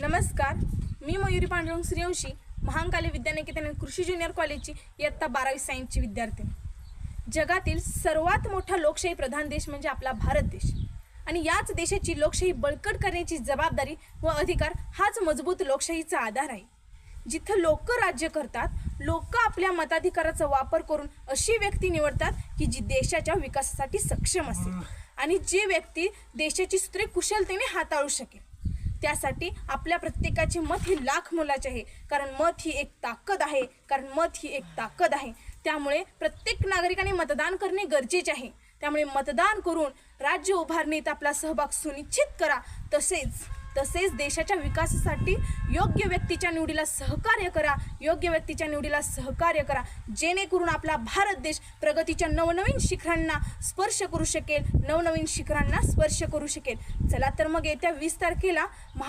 नमस्कार मी मयुरी पांडुरंग सूर्यवंशी महांकाली विद्यानिकेतन कृषी ज्युनियर कॉलेजची इयत्ता बारावी सायन्सची विद्यार्थी. जगातील सर्वात मोठा लोकशाही प्रधान देश म्हणजे आपला भारत देश. आणि याच देशाची लोकशाही बळकट करण्याची जबाबदारी व अधिकार हाच मजबूत लोकशाहीचा आधार आहे. जिथं लोक राज्य करतात लोक आपल्या मताधिकाराचा वापर करून अशी व्यक्ती निवडतात की जी देशाच्या विकासासाठी सक्षम असेल. आणि जी व्यक्ती देशाची सूत्रे कुशलतेने हाताळू शकेल. त्यासाठी आपल्या प्रत्येकाचे मत हे लाख मोलाचे आहे. कारण मत ही एक ताकद आहे. कारण मत ही एक ताकद आहे. त्यामुळे प्रत्येक नागरिकाने मतदान करणे गरजेचे आहे. त्यामुळे मतदान करून राज्य उभारणीत आपला सहभाग सुनिश्चित करा. तसेच तसेच देशाच्या विकासासाठी योग्य व्यक्तीच्या निवडीला सहकार्य करा योग्य व्यक्तीच्या निवडीला सहकार्य करा. जेणेकरून आपला भारत देश प्रगतीच्या नवनवीन शिखरांना स्पर्श करू शकेल नवनवीन शिखरांना स्पर्श करू शकेल. चला तर मग येत्या वीस तारखेला महा